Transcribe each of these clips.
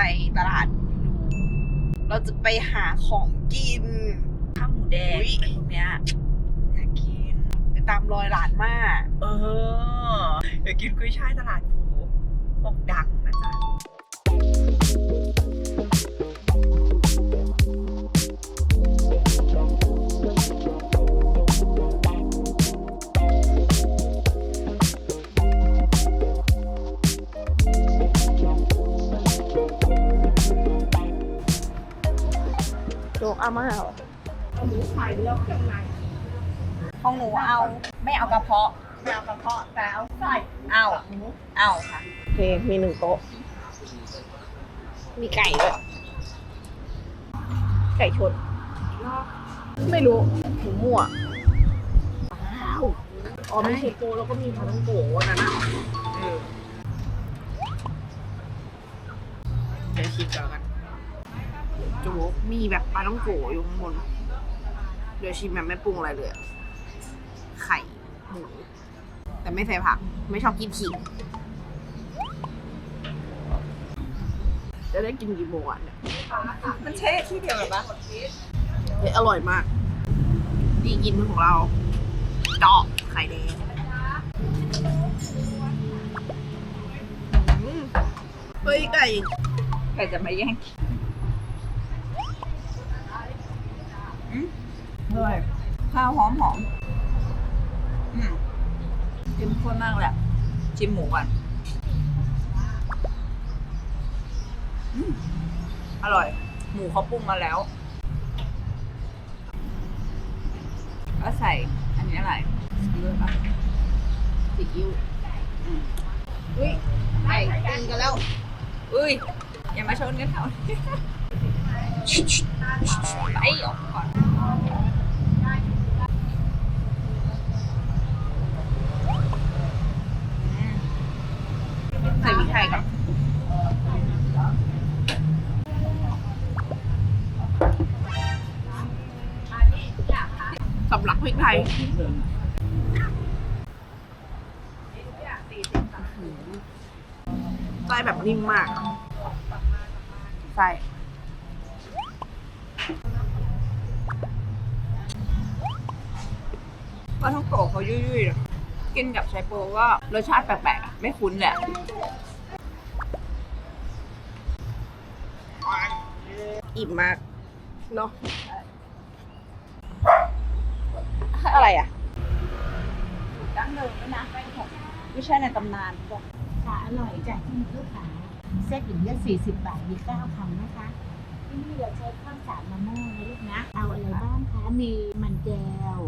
ไปตลาดดูเราจะไปหาของกิน ข้าวหมูแดงอุ๊ยอะไรพวกเนี้ยอยากกิน ไปตามรอยหลานมาก เออ อยากกินกุ้ยช่ายตลาดภูบอกดังนะจ๊ะ เอากระเพาะไม่เอากระเพาะแต่เอาไส้เอาหมูเอาค่ะโอเคมีหนึ่งโต๊ะ มีไก่ด้วยไก่ชน ไม่รู้หมูมั่วอ๋อมีเชโกแล้วก็มีพาทังโกะวันนั้นอะเออเดี๋ยวชิมกันแล้วกันโจ๊กมีแบบปลาต้องโกะอยู่ข้างบน เดี๋ยวชิมแบบไม่ปรุงอะไรเลยอะไข่ หมู แต่ ไม่ใส่ผัก ไม่ชอบกินขิงจะได้กินกี่โมงอะเนี่ยมันแช่ที่เดียวเหรอปะเฮ้ยอร่อยมาก ดีกินของเราดอกไข่แดงอืมเฮ้ยไก่ใครจะมาแย่งอืมอร่อยข้าวหอมหอม อืม เข้มข้นมากเละชิมหมูก่อนอร่อย หมูเขาปรุงมาแล้วก็ใส่อันนี้อะไรเลือกอะซีอิ๊วอุ้ยไก่กินกันแล้ว อุ้ย อย่ามาชนกันแถวนี้ไปออกก่อน ใส่พริกไทยก่อนสำลักพริกไทยไส้ แบบนิ่มมากไส้ปลาท่องโกะเขายุ่ยๆอะกินกับไชโปก็รสชาติแปลกๆ ไม่คุ้นแหละอิ่มมาก เนาะอะไรอะดั้งเดิมด้วยนะไม่ใช่ในตำนานบอก ค่ะ อร่อยจากที่มีลูกค้าเซตอย่างเงี้ย40บาทมี9คำนะคะ ที่นี่เราใช้ข้าวสารมะม่วงนะลูกนะ เอาอะไรบ้างคะ มีมันแก้ว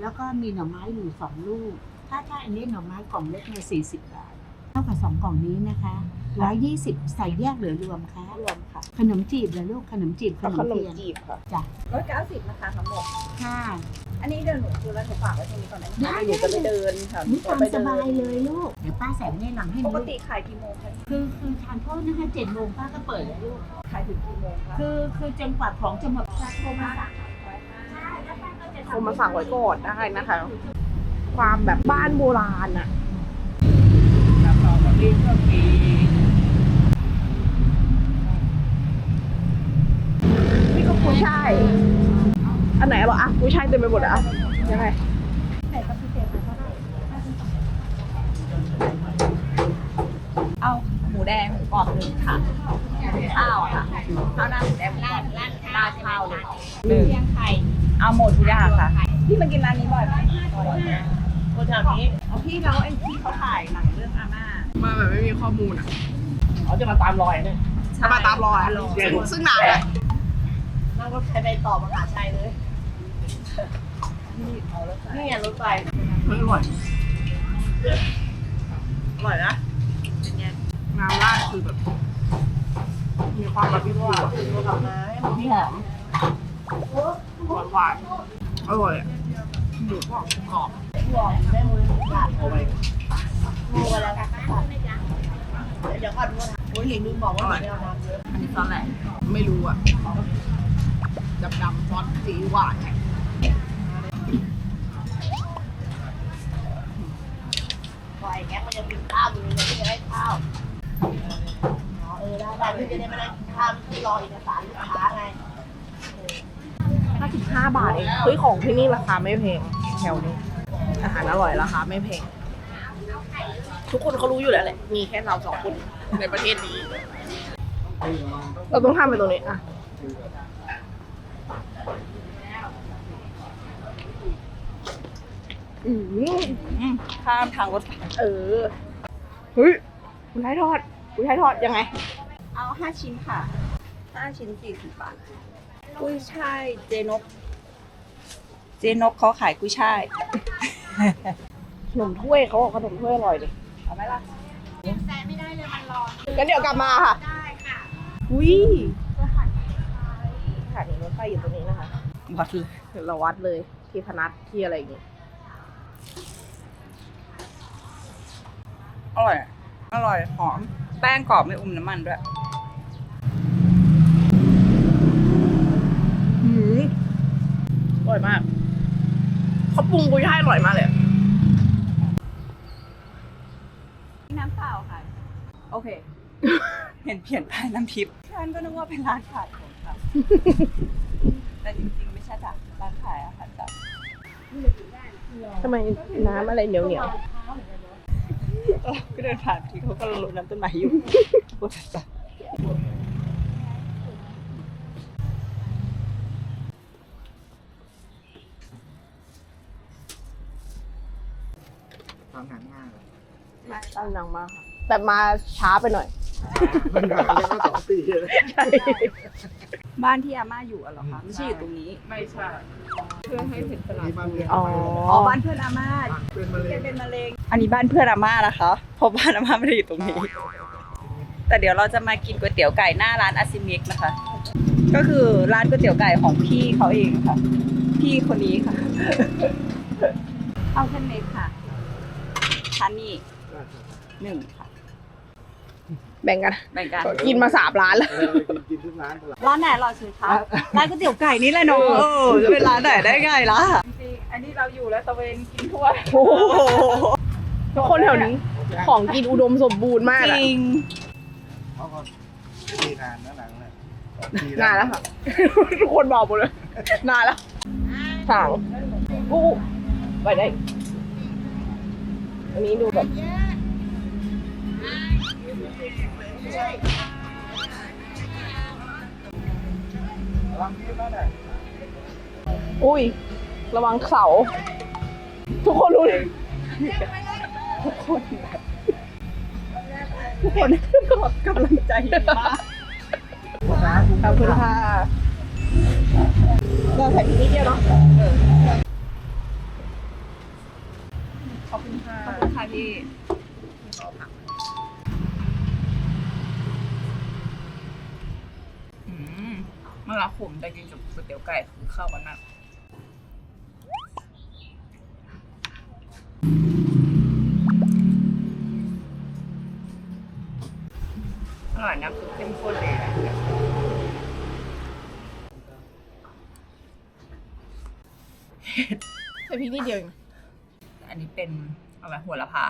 แล้วก็มีหน่อไม้อยู่2ลูก ถ้าถ้าอันนี้หน่อไม้กล่องเล็กเนี่ย40บาท เท่ากับ2กล่องนี้นะคะ120ใส่แยกหรือรวมคะ รวมค่ะขนมจีบเหรอลูก ขนมจีบขนมขนมเทียนจีบค่ะจ้ะร้อยเก้าสิบนะคะทั้งหมดค่ะ อันนี้เดินหนูคือแล้วหนูฝากไว้ตรงนี้ก่อนนะได้หนูจะไปเดินค่ะนี่ตามไปสเดินบายเลยลูก เดี๋ยวป้าแสงแนะนำให้ปลูกกติขายกี่โมงคะคือคือทานโทษนะคะเจ็ดโมงป้าก็เปิดแล้วลูก ขายถึงกี่โมงคะคือคือจนกว่าของจะหมดโทรมาสั่งโทรมาสั่งไว้ก่อนได้นะคะ ความแบบบ้านโบราณอะแล้วเราก็รีบก็มีนี่ก็กุ้ยช่าย อันไหนเหรออะกุ้ยช่ายเต็มไปหมดอะอะยังไงเอาหมูแดงหมูกรอบหนึ่งค่ะข้าวค่ะข้าวหน้าหมูแดงราดราดราดข้าวเลยหนึ่งเอาหมดทุกอย่างค่ะพี่มากินร้านนี้บ่อยไหมคนแถวนี้เอาพี่แล้วไอ้ที่เขาถ่ายหนังเรื่องอาม่ามาแบบไม่มีข้อมูลอะเขาจะมาตามรอยเนี่ยถ้ามาตามรอยอะซึ่งซึ่งนานแล้วนั่งรถไฟไปต่อมหาชัยเลย นี่ไงรถไฟเฮ้ยอร่อยอร่อยนะเป็นไงน้ำราดคือแบบ มีความแบบพี่ว่าทำนะให้มันหอมหวานหวานๆอร่อยอะหมูกรอบกรอบห่วงแม่มือหลานเอาไว้มือแล้วเดี๋ยวก่อนว่าโอ้ยหลิงลืมบอกว่าไม่เอาน้ำเยอะอันนี้ตอนแรกไม่รู้อะดำดำๆซอสสีหวานไง ปล่อยแก๊ปมันจะกินข้าวอยู่เลยไม่ได้ให้ข้าวอ๋อเอออได้ได้พี่จะได้ไม่ได้กินข้าวไม่รอเอกสารลูกค้าไง55บาทเองเฮ้ยของที่นี่ราคาไม่แพงแถวนี้ อาหารอร่อยราคาไม่แพง ทุกคนเขารู้อยู่แล้วแหละ มีแค่เราสองคนในประเทศนี้ เราต้องข้ามไปตรงนี้อะ อืมอืมข้ามทางรถไฟเออเฮ้ยคุณไทยทอดคุณไทยทอดยังไง เอาห้าชิ้นค่ะห้าชิ้นสี่สิบบาทกุ้ยช่ายเจนก เจนกเขาขายกุ้ยช่ายขนมถ้วยเขาบอกขนมถ้วยอร่อยดิเอาไหมล่ะงั้นเดี๋ยวกลับมาค่ะได้ค่ะอุ้ยสถานีรถไฟอยู่ตรงนี้นะคะวัดเลยเดี๋ยวเราวัดเลยที่พนัสที่อะไรอย่างงี้ อร่อย อร่อย หอม แป้งกรอบไม่อมน้ำมันด้วยหืมอร่อยมาก เขาปรุงกุ้ยช่ายอร่อยมากเลยอะน้ำเปล่าค่ะ โอเค เห็นเขียนป้ายน้ำทิพย์ฉันก็นึกว่าเป็นร้านขายของค่ะ แต่จริงๆ ไม่ใช่จ้ะร้านขายอาหารจ้ะทำไมน้ำอะไรเหนียวเหนียว ก็เดินผ่านที่เขาก็รดน้ำต้นไม้อยู่ปวดจ้ะทำงานง่ายเลยๆตั้งดังมากค่ะแต่มาช้าไปหน่อย มันงานเรียกว่าสองปีเลยใช่บ้านที่อาม่าอยู่อะเหรอคะไม่ใช่อยู่ตรงนี้ ไม่ใช่เพื่อให้เห็นตลาดนี่บ้านเรียนอ๋ออ๋อบ้านเพื่อนอาม่าเป็นมะเร็งเป็นมะเร็งอันนี้บ้านเพื่อนอาม่านะคะเพราะบ้านอาม่าไม่ได้อยู่ตรงนี้ แต่เดี๋ยวเราจะมากินก๋วยเตี๋ยวไก่หน้าร้านอาซิมิกนะคะ ก็คือร้านก๋วยเตี๋ยวไก่ของพี่เขาเองค่ะ พี่คนนี้ค่ะ เอาเส้นเล็กค่ะชันนี่หนึ่งค่ะ แบ่งกันแบ่งกันกินมาสามร้านแล้วเออกินกินทุกร้านตลาดร้านไหนเราซื้อคะร้านก๋วยเตี๋ยวไก่นี่แหละเนาะเออจะเป็นร้านไหนได้ไงล่ะจริงอันนี้เราอยู่แล้วตะเวนกินทั่วโอ้โหทุกคนแถวนี้ของกินอุดมสมบูรณ์มากจอะริงเขาก็ปีนานนะหนังเลยปีนานแล้วค่ะทุกคนบอกหมดเลยนานแล้วสั่งอู้ไปได้อันนี้ดูแบบ อุ้ย ระวังเสา ทุกคนรู้เลยทุกคนแบบทุกคนก็กำลังใจมากขอบคุณค่ะเราใส่พริกนิดเดียวเนาะขอบคุณค่ะ ขอบคุณค่ะพี่อืม มะระขมแต่กินกับก๋วยเตี๋ยวไก่คือเข้ากันมากอร่อยน้ำซุปเข้มข้นเลยอะใส่พริกนิดเดียวเองอันนี้เป็นอะไรหัวละพา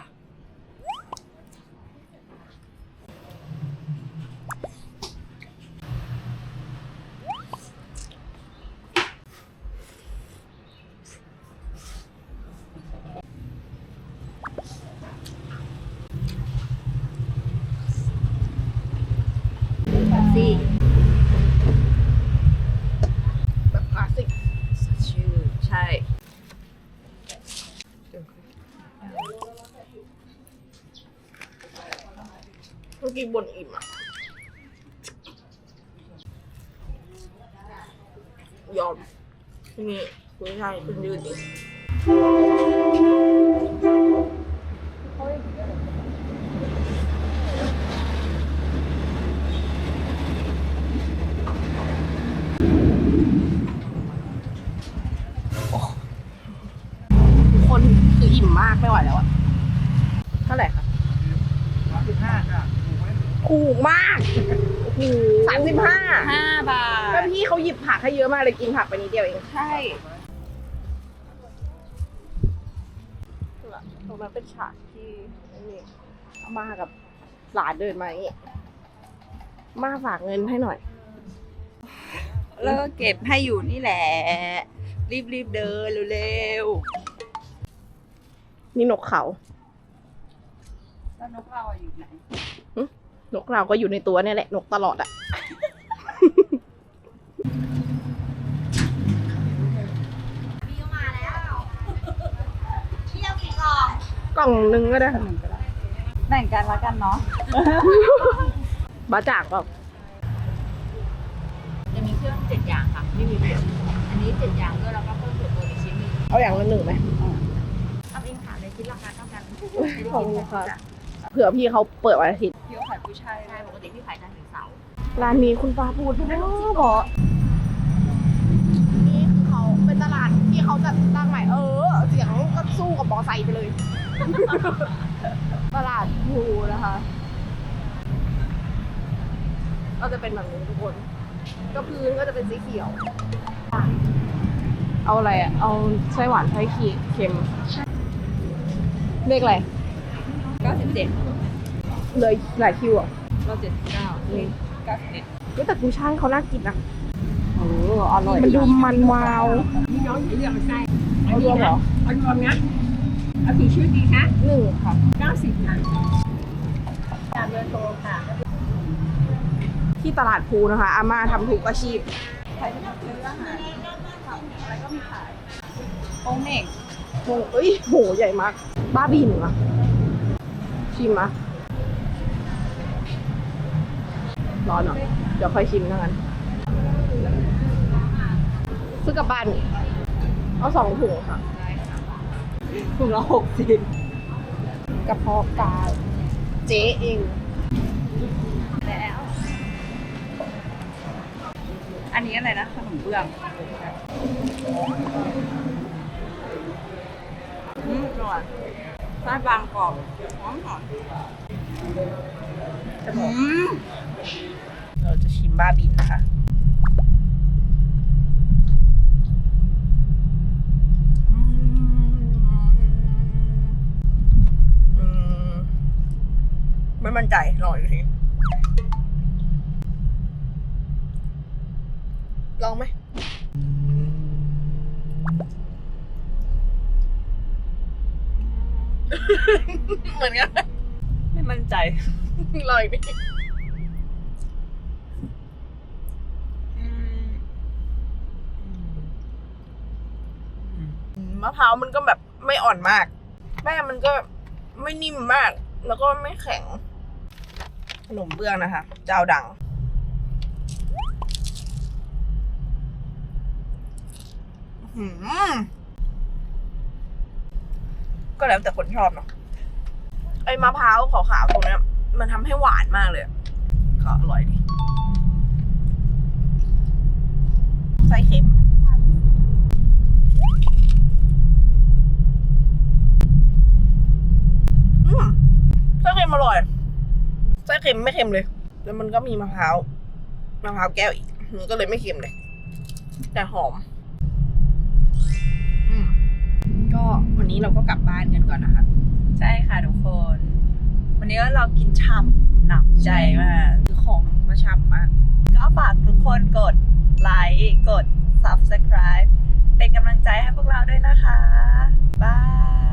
ซี่ แบบคลาสสิก ชื่อ ใช่ เมื่อกี้บนอิ่มอะยอมที่นี่คุณชายคุณยืนอีกทุกคนคืออิ่ มมากไม่ไหวแล้วอะเท่าไหร่คะร้านที่ห้าค่ะถูกไหมถูกมากโอ้โหสามสิบห้าห้าบาแล้วทพี่เขาหยิบผักให้เยอะมากเลยกินผักไปนิดเดียวเองใช่ตรงนั้นเป็นฉากที่นี่อามากับหลานเดินมาอย่างเงี้ยมาฝากเงินให้หน่อย แล้วก็เก็บให้อยู่นี่แหละ รีบรีบๆเดินเร็ว นี่นกเขาๆแล้วนกเราอะอยู่ไหนนกเราก็อยู่ในตัวเนี่ยแหละ นกตลอดอะพี่ก็มาแล้วเที่ยวกี่กล่องกล่องหนึงก็ได้แบ่งกันละกันเนาะบ้าจากเปล่าจะมีเครื่องเจ็ดอย่างค่ะไม่มีเผ็ดอันนี้เจ็ดอย่างด้วยแล้วก็เพิ่มเผ็ดตัวอีกชิ้นหนึงเอาอย่างละหนึ่งไหมเอาเอง ค่ะในชิ้นราคาเท่ากันขอบคุณค่ะ เผื่อพี่เขาเปิดวันอาทิตย์พี่ก็ขายผู้ชายใช่ปกติพี่ขายจันทร์ถึงเสาร์ร้านนี้คุณป้าพูดไม่รู้เพราะนี่คือเขาเป็นตลาดที่เขาจัดตั้งใหม่เออ เสียงก็สู้กับมอไซค์ไปเลย ตลาดภูนะคะ ก็จะเป็นแบบนี้ทุกคน ก็พื้นก็จะเป็นสีเขียว เอาอะไรอะ เอาไส้หวานไส้ขีเค็ม เลขอะไรเก้าสิบเจ็ดเลยหลายคิวอะเราเจ็ดสิบเก้านี่เก้าสิบเอ็ดเฮ้ยแต่กุยช่ายเขาน่ากินนะโอ้อร่อยมันดูมันวาวนี่น้องอย่าเลือกไส้เอารวมเหรอเอารวมนะเอากี่ชุดดีคะหนึ่งค่ะเก้าสิบค่ะตามเบอร์โทรค่ะ ที่ตลาดภูนะคะ อาม่าทำถูกอาชีพใครจะมาซื้ออาหารอะไรก็มีขายโป้งเหน่ งโหเอ้ยโหใหญ่มาก บ้าบินอะชิมมะร้อนเหรอเดี๋ยวค่อยชิมแล้วกันซื้อกลับบ้านเอาสองถุงค่ะถุงละหกสิบกระเพาะปลาเจ๊เองแล้วอันนี้อะไรนะขนมเบื้อง ร่อยไส้บางกรอบหอมหอมอืมเราจะชิมบ้าบินนะคะอืมไม่มั่นใจลองอีกทีลองไหม เหมือนกันไม่มั่นใจลองอีกทีอืมมะพร้าวมันก็แบบไม่อ่อนมาก แม่มันก็ไม่นิ่มมาก แล้วก็ไม่แข็ง ขนมเบื้องนะคะ เจ้าดังอื้อหือ ก็แล้วแต่คนชอบเนาะไอ้มะพร้าวขาวๆตรงเนี้ย มันทำให้หวานมากเลยก็อร่อยดีไส้เค็มอืมไส้เค็มอร่อยไส้เค็มไม่เค็มเลย แล้วมันก็มีมะพร้าวมะพร้าวแก้วอีกมันก็เลยไม่เค็มเลย แต่หอม ก็วันนี้เราก็กลับบ้านกันก่อนนะคะ ใช่ค่ะทุกคน วันนี้เรากินฉ่ำหนักใจมากือของมาฉ่ำมากก็ฝากทุกคนกดไลค์กด subscribe เป็นกำลังใจให้พวกเราด้วยนะคะบ๊าย